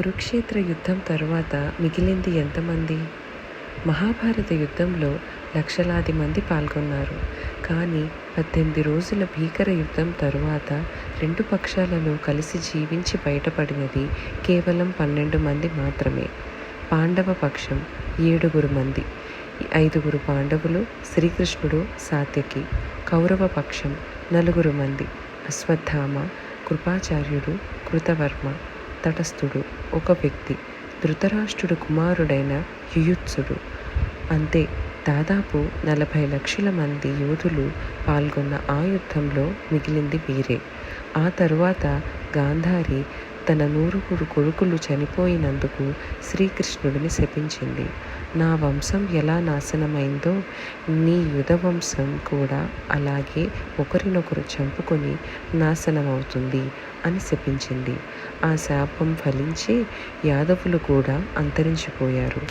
కురుక్షేత్ర యుద్ధం తరువాత మిగిలింది ఎంతమంది? మహాభారత యుద్ధంలో లక్షలాది మంది పాల్గొన్నారు. కానీ పద్దెనిమిది రోజుల భీకర యుద్ధం తరువాత రెండు పక్షాలలో కలిసి జీవించి బయటపడినది కేవలం పన్నెండు మంది మాత్రమే. పాండవ పక్షం ఏడుగురు మంది. ఐదుగురు పాండవులు శ్రీకృష్ణుడు సాత్యకి. కౌరవ పక్షం నలుగురు మంది. అశ్వత్థామ కృపాచార్యుడు కృతవర్మ. తటస్థుడు ఒక వ్యక్తి. ధృతరాష్ట్రుడు కుమారుడైన యుయుత్సుడు. అంతే దాదాపు నలభై లక్షల మంది యోధులు పాల్గొన్న ఆ యుద్ధంలో మిగిలింది వీరే. ఆ తరువాత గాంధారి తన నూరుగురు కొడుకులు చనిపోయినందుకు శ్రీకృష్ణుడిని శపించింది. నా వంశం ఎలా నాశనమైందో నీ యుధ వంశం కూడా అలాగే ఒకరినొకరు చంపుకొని నాశనమవుతుంది అని శపించింది. ఆ శాపం ఫలించి యాదవులు కూడా అంతరించిపోయారు.